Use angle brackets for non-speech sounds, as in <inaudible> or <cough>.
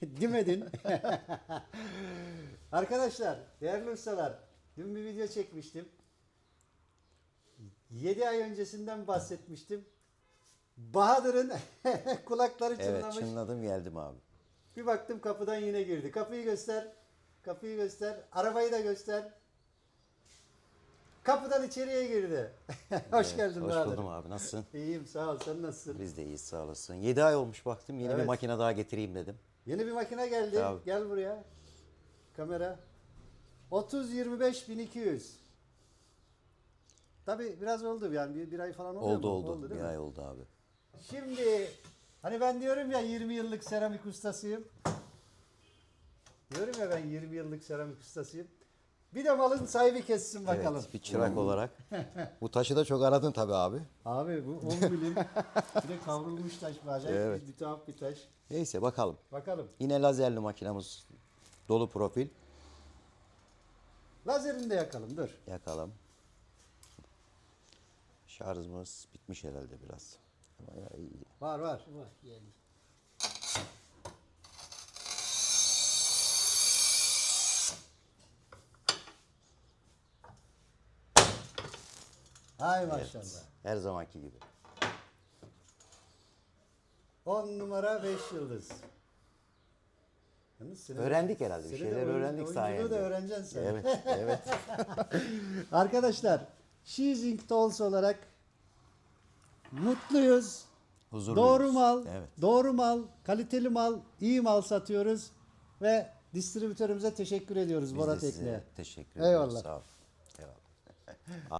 <laughs> Demedin. <laughs> Arkadaşlar, değerli ustalar, dün bir video çekmiştim. 7 ay öncesinden bahsetmiştim. Bahadır'ın <laughs> kulakları Evet çınlamış. çınladım geldim abi. Bir baktım kapıdan yine girdi. Kapıyı göster. Kapıyı göster. Arabayı da göster. Kapıdan içeriye girdi. <laughs> Hoş Evet, geldin Hoş Bahadır. buldum abi nasılsın? İyiyim sağ ol. Sen nasılsın? Biz de iyiyiz sağ olasın. 7 ay olmuş baktım yeni bir Evet. makine daha getireyim dedim. Yeni bir makine geldi. Tabii. Gel buraya. Kamera. 30 25 1200. Tabi biraz oldu yani bir, bir ay falan oluyor Oldu mu? oldu. değil bir mi? ay oldu abi. Şimdi hani ben diyorum ya 20 yıllık seramik ustasıyım. Diyorum ya ben 20 yıllık seramik ustasıyım. Bir de malın sahibi kessin bakalım. Evet, bir çırak olarak. <laughs> Bu taşı da çok aradın tabii abi. Abi bu 10 <laughs> milim. bir de kavrulmuş taş. bu Acayip Evet. bir, bir tuhaf bir taş. Neyse bakalım. Bakalım. Yine lazerli makinamız dolu profil. Lazerini de yakalım dur. Yakalım. Şarjımız bitmiş herhalde biraz. Ama ya iyi. Var var. Var yani. Hay Evet, maşallah. Her zamanki gibi. 10 numara 5 yıldız. Yalnız senin- Öğrendik herhalde. Bir şeyler oyun- öğrendik sayende. da öğreneceksin sen. Evet, evet. <laughs> Arkadaşlar, Sheezing Tools olarak mutluyuz. Huzurluyuz. Doğru mal, Evet. doğru mal, kaliteli mal, iyi mal satıyoruz ve distribütörümüze teşekkür ediyoruz Biz Bora Tekne. teşekkür ediyoruz. Eyvallah. Sağ ol. Eyvallah.